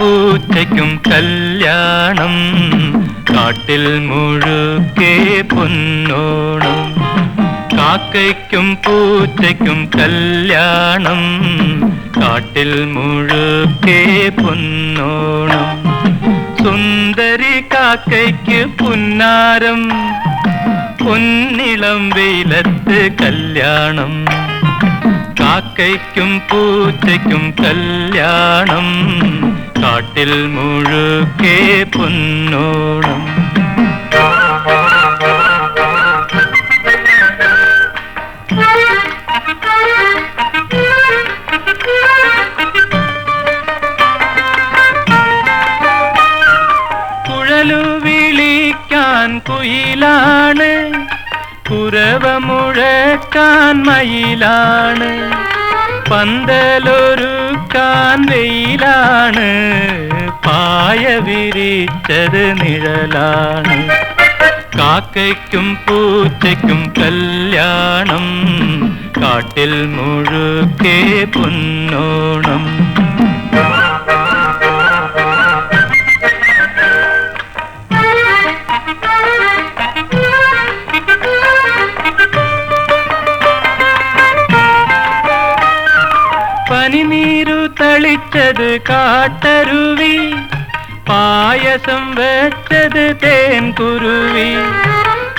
പൂച്ചയ്ക്കും കല്യാണം. കാട്ടിൽ മുഴുക്കെ പൊന്നോണം. കാക്കയ്ക്കും പൂച്ചയ്ക്കും കല്യാണം. കാട്ടിൽ മുഴുക്കെ പൊന്നോണം. സുന്ദരി കാക്കയ്ക്ക് പുന്നാരം. പൊന്നിളം വെയിലത്ത് കല്യാണം. കാക്കയ്ക്കും പൂച്ചയ്ക്കും കല്യാണം കാട്ടിൽ മുഴുക്കെ പൊന്നോണം. കുഴലു വിളിക്കാൻ കുയിലാണ് കുരവമുഴക്കാൻ മയിലാണ്. പന്തലൊരുക്കാൻ വെയിലാണ്. പായ വിരിച്ചത് നിഴലാണ്. കാക്കയ്ക്കും പൂച്ചയ്ക്കും കല്യാണം. കാട്ടിൽ മുഴുക്കെ പൊന്നോണം. പനിനീരു തളിച്ചത് കാട്ടരുവി പായസം വെച്ചത് തേൻ കുരുവി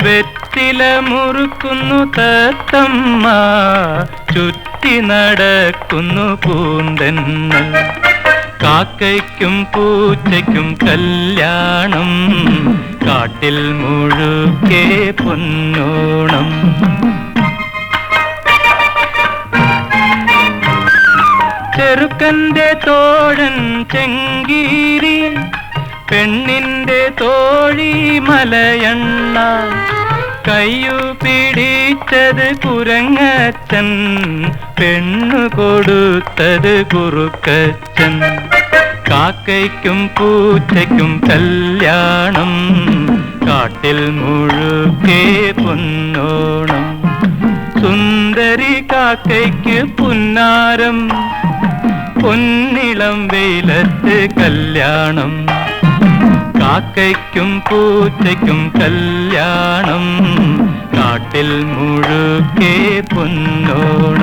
വെത്തില മുറുക്കുന്നു തത്തമ്മ ചുറ്റി നടക്കുന്നു പൂന്തെന്നൽ കാക്കയ്ക്കും പൂച്ചയ്ക്കും കല്യാണം കാട്ടിൽ മുഴുക്കേ പൊന്നോണം. ചെറുക്കന്റെ തോഴൻ ചെങ്കീരി പെണ്ണിന്റെ തോഴി മലയണ്ണ. കയ്യു പിടിച്ചത് കുരങ്ങച്ചൻ പെണ്ണു കൊടുത്തത് കുറുക്കച്ചൻ. കാക്കയ്ക്കും പൂച്ചയ്ക്കും കല്യാണം കാട്ടിൽ മുഴുക്കെ പൊന്നോണം. സുന്ദരി കാക്കയ്ക്ക് പുന്നാരം പൊന്നിളം വെയിലത്ത് കല്യാണം കാക്കയ്ക്കും പൂച്ചയ്ക്കും കല്യാണം കാട്ടിൽ മുഴുക്കെ പൊന്നോണം